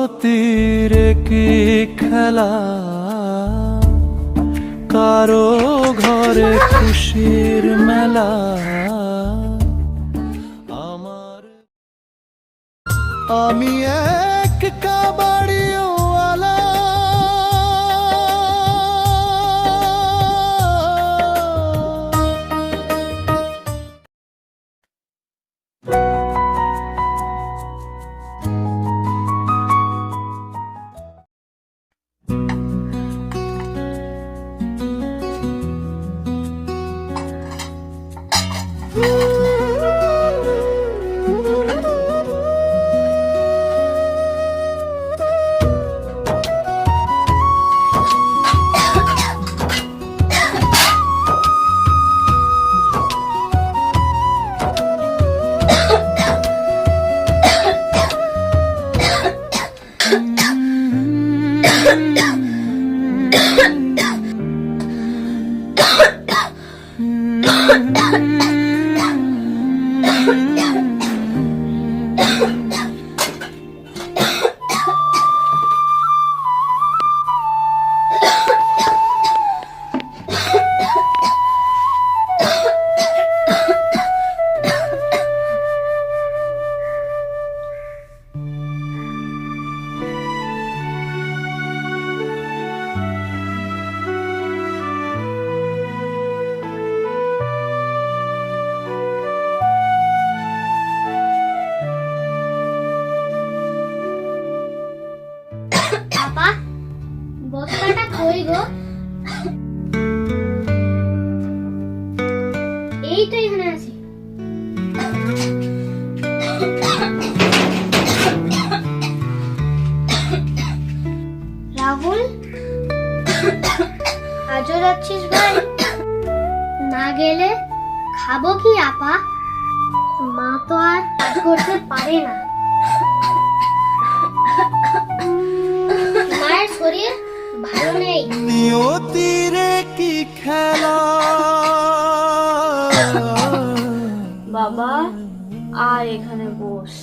নিয়তির কি খেলা? কারও ঘরে খুশির মেলা? আমার আমি এক কই গো। এই এখানে আছে। রাহুল, আজও যাচ্ছিস ভাই? না গেলে খাব কি আপা? মা তো আর কাজ করতে পারে না। মায়ের শরীর ভালো নেই। নিয়তির কি খেলা? বাবা আর এখানে বস।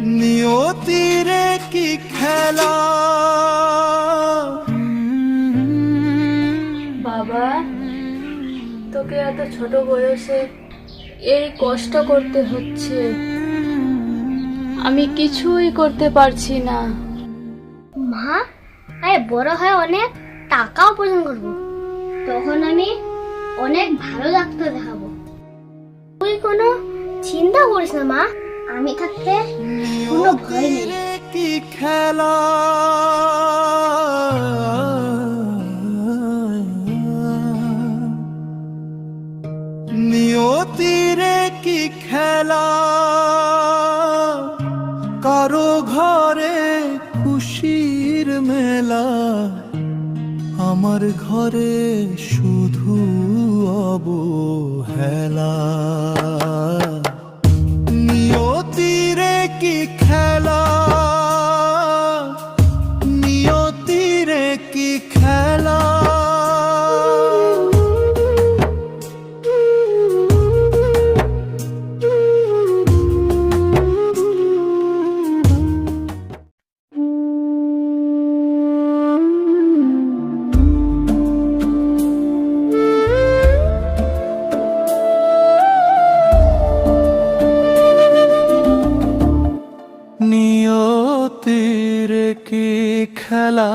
নিয়তির কি খেলা? বাবা তোকে এত ছোট বয়সে এই কষ্ট করতে হচ্ছে। আমি কিছুই করতে পারছি না। মা আরে বড় হয়ে অনেক টাকা উপার্জন করব। তখন আমি অনেক ভালো ডাক্তার দেখাবো। তুই কোনো চিন্তা করিস না, মা। আমি থাকতে কোনো ভয় নেই। খেলা? আমার ঘরে শুধু অবহেলা। খেলা।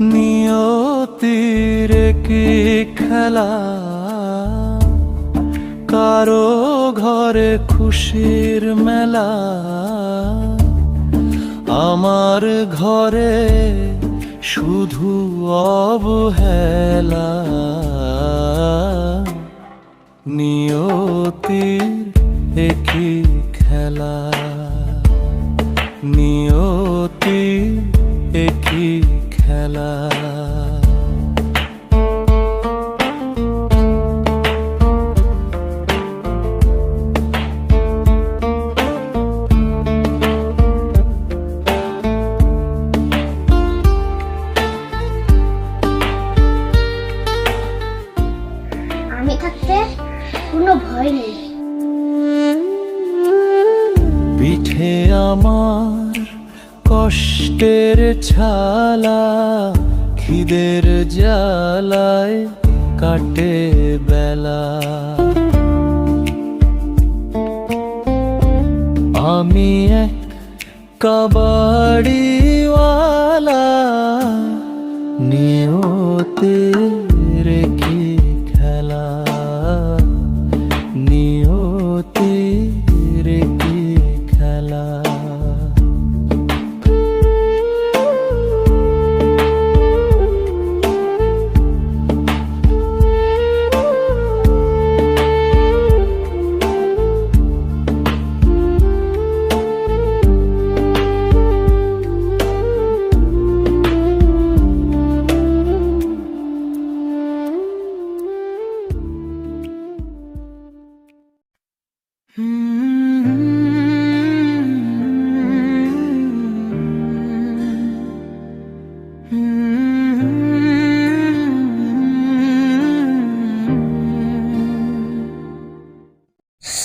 নিয়তির কি খেলা? কারও ঘরে খুশির মেলা। আমার ঘরে শুধু অবহেলা। নিয়তির ছালা খিদের জ্বালায় কাটে বেলা। আমি এক কাবাড়িওয়ালা নিয়তে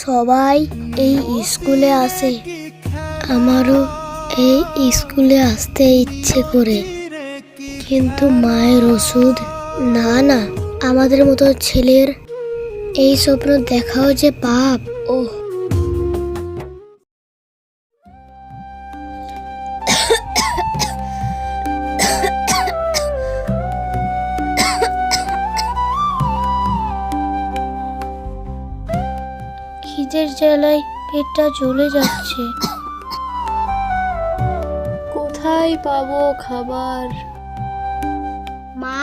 সবাই এই স্কুলে আসে। আমারও এই স্কুলে আসতে ইচ্ছে করে। কিন্তু মায়ের ওষুধ, না না। আমাদের মতো ছেলের এই স্বপ্ন দেখাও যে পাপ। ও খিদের জ্বালায় পেটটা জ্বলে যাচ্ছে। কোথায় পাবো খাবার? মা?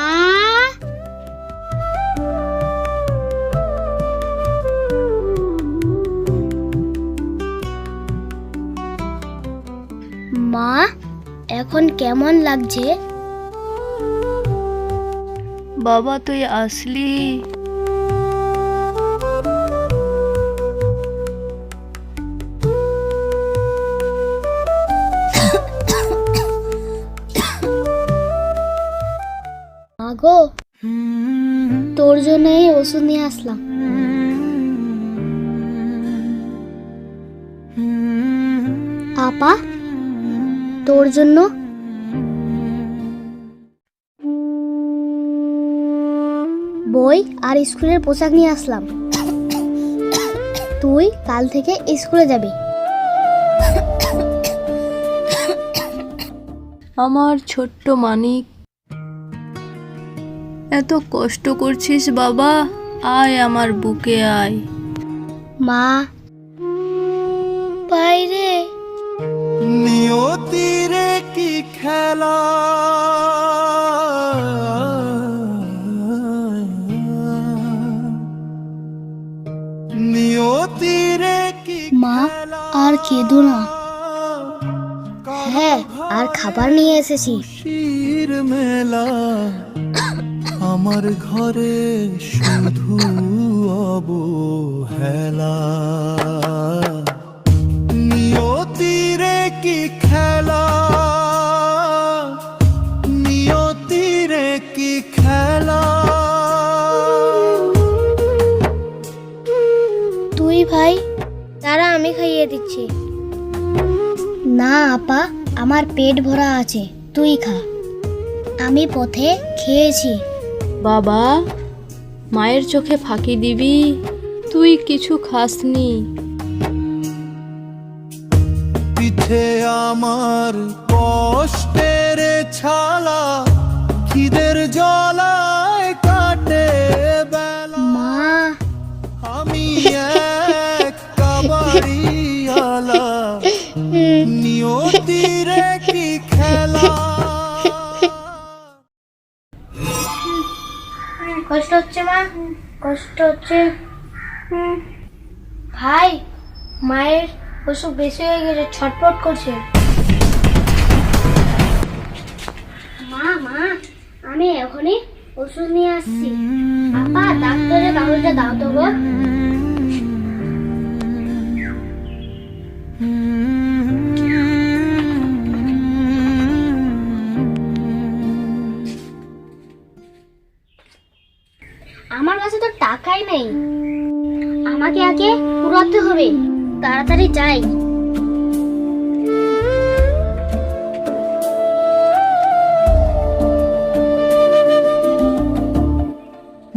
মা এখন কেমন লাগছে? বাবা তুই আসলি? আসলাম। আপা, তোর জন্য? বই আর স্কুলের পোশাক নিয়ে আসলাম। তুই কাল থেকে স্কুলে যাবি। আমার ছোট্ট মানিক, এত কষ্ট করছিস বাবা। আয় আমার বুকে আয়। মা বাইরে। নিয়তিরে কি খেলা? নিয়তিরে কি মা আর কেঁদো না। হ্যাঁ আর খাবার নিয়ে এসেছি। শির মেলা। আমার ঘরে শুধু অবহেলা। নিয়তিরে কি খেলা? নিয়তিরে কি খেলা? তুই ভাই তারা আমি খাইয়ে দিচ্ছি। না আপা আমার পেট ভরা আছে তুই খা। আমি পথে খেয়েছি। বাবা মায়ের চোখে ফাঁকি দিবি তুই কিছু খাসনি। পিঠে আমার কষ্টের ছালা খিদের জলায় কষ্ট হচ্ছে মা? কষ্ট হচ্ছে। ভাই মায়ের অসুখ বেশি হয়ে গেছে ছটপট করছে। মা মা আমি এখনই ওষুধ নিয়ে আসছি। আপা ডাক্তারের কাগজটা দাও তো গো। হবে। তাড়াতাড়ি যাই।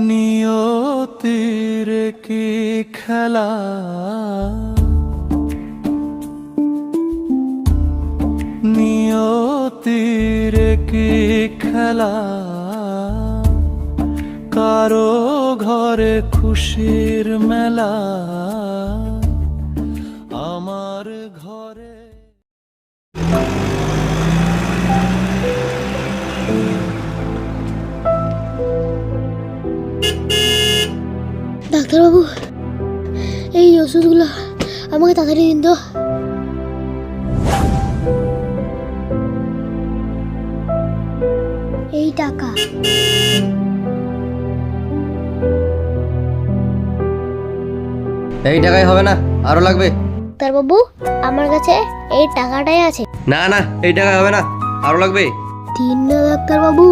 নিয়তির কি খেলা? নিয়তির কি খেলা? কারও ঘরে খুশির মেলা? ডাক্তারবাবু এই ওষুধগুলো আমাকে তাড়াতাড়ি দিন তো। এই টাকা। এই টাকায় হবে না আরও লাগবে। ডাক্তারবাবু আমার কাছে এই টাকাটাই আছে। না না এই টাকায় হবে না আরও লাগবে। দিন না ডাক্তারবাবু।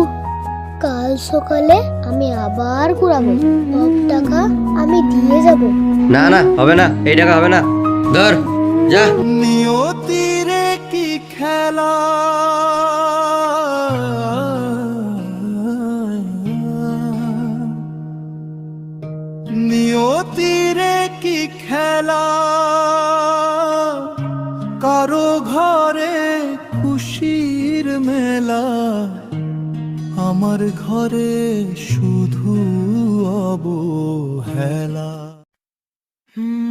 কাল সকালে আমি আবার ঘুরাবো। সব টাকা আমি দিয়ে যাব। না না হবে না এই টাকা হবে না। ধর যা। নিয়তিরে কি খেলা? নিয়তিরে কি খেলা? কারও ঘরে খুশির মেলা। আমার ঘরে শুধু অবহেলা। নিয়তির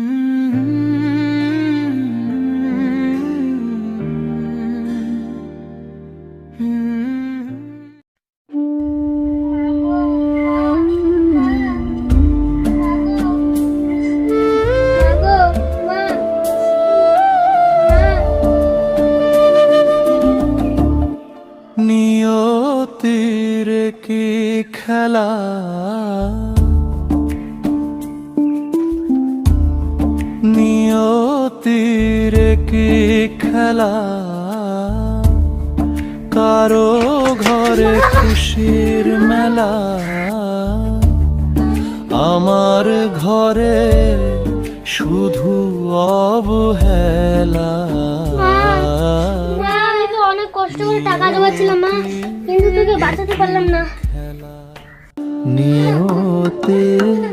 খেলা কারও ঘরে খুশির মেলা। আমার ঘরে শুধু অবহেলা। অনেক কষ্ট করে টাকা জমাচ্ছিলাম মা। কিন্তু তোকে বাঁচাতে পারলাম না। নিয়তের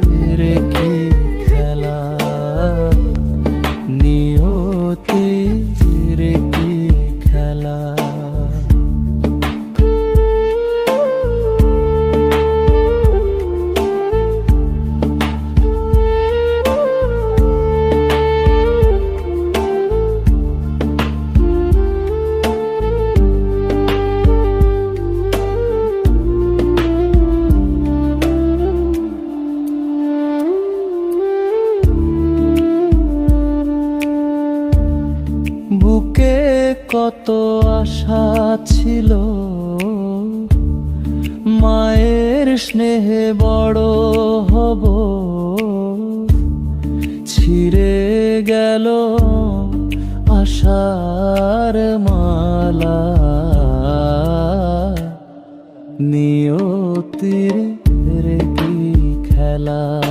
স্নেহে বড় হব। ছিঁড়ে গেল আশার মালা। নিয়তির রে কি খেলা?